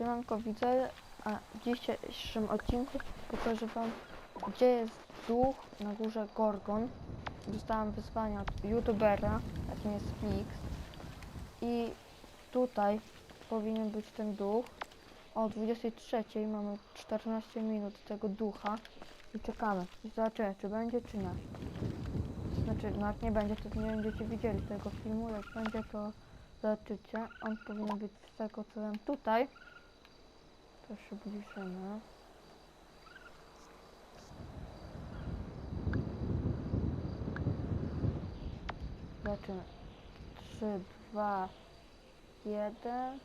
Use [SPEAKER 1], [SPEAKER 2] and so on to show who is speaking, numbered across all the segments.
[SPEAKER 1] Siemanko widzę, a w dzisiejszym odcinku pokażę wam gdzie jest duch na górze Gorgon. Dostałam wyzwanie od youtubera, jakim jest Flix. I tutaj powinien być ten duch. O 23 mamy 14 minut tego ducha i czekamy. Zobaczymy czy będzie czy nie. Znaczy, no jak nie będzie, to nie będziecie widzieli tego filmu, jak będzie to zobaczycie. On powinien być z tego co wiem tutaj. To się bliżymy. Zobaczymy. 3, 2, 1.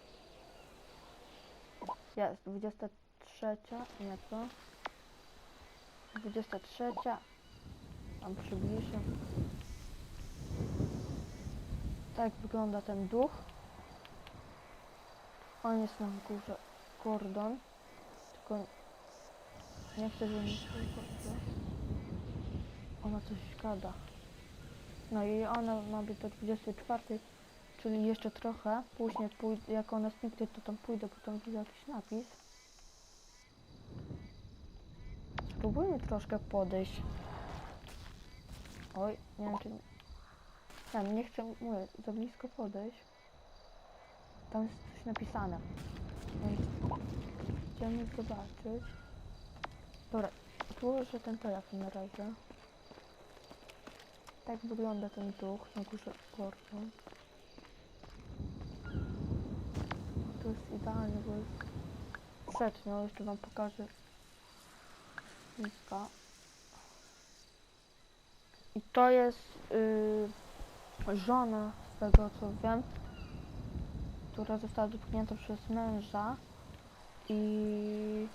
[SPEAKER 1] Jest, 23. Nie to. 23. Tam przybliżę. Tak wygląda ten duch. On jest na górze Gordon. Tylko nie chcę, żeby mi. Ona coś gada. No i ona ma być do 24, czyli jeszcze trochę. Później pójdę, jak ona zniknie, to tam pójdę, bo tam widzę jakiś napis. Spróbujmy troszkę podejść. Oj, nie wiem czy... Nie, nie chcę, mówię, za blisko podejść. Tam jest coś napisane. Chcemy zobaczyć. Dobra, położę ten telefon na razie. Tak wygląda ten duch na górze portu. Tu jest idealnie, bo jest przednio. Jeszcze wam pokażę. I to jest yy, żona, z tego co wiem, która została dotknięta przez męża i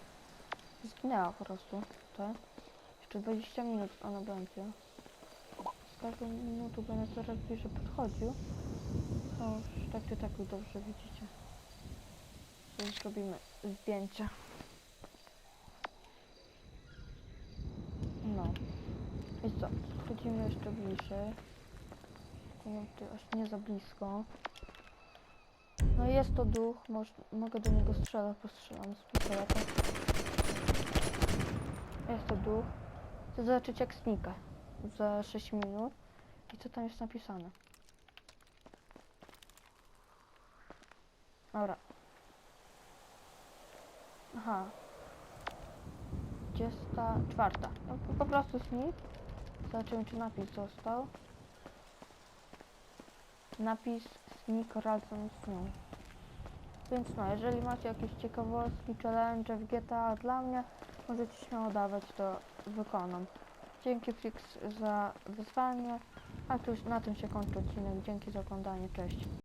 [SPEAKER 1] zginęła po prostu tutaj. Jeszcze 20 minut ona będzie. Z każdą minutą będę coraz bliżej podchodził. No już tak czy tak już dobrze widzicie. Teraz zrobimy zdjęcie. No. I co? Podchodzimy jeszcze bliżej. Tu aż nie za blisko. No jest to duch, moż, mogę do niego strzelać, postrzelam z pistoleta. Jest to duch. Chcę zobaczyć jak znika za 6 minut. I co tam jest napisane? Dobra. Aha. 24. No, po, po prostu znik. Zobaczymy czy napis został. Napis razem z nią. Więc no, jeżeli macie jakieś ciekawostki, challenge w GTA dla mnie, możecie śmiało dawać, to wykonam. Dzięki Flix za wyzwanie, a tu na tym się kończy odcinek. Dzięki za oglądanie, cześć.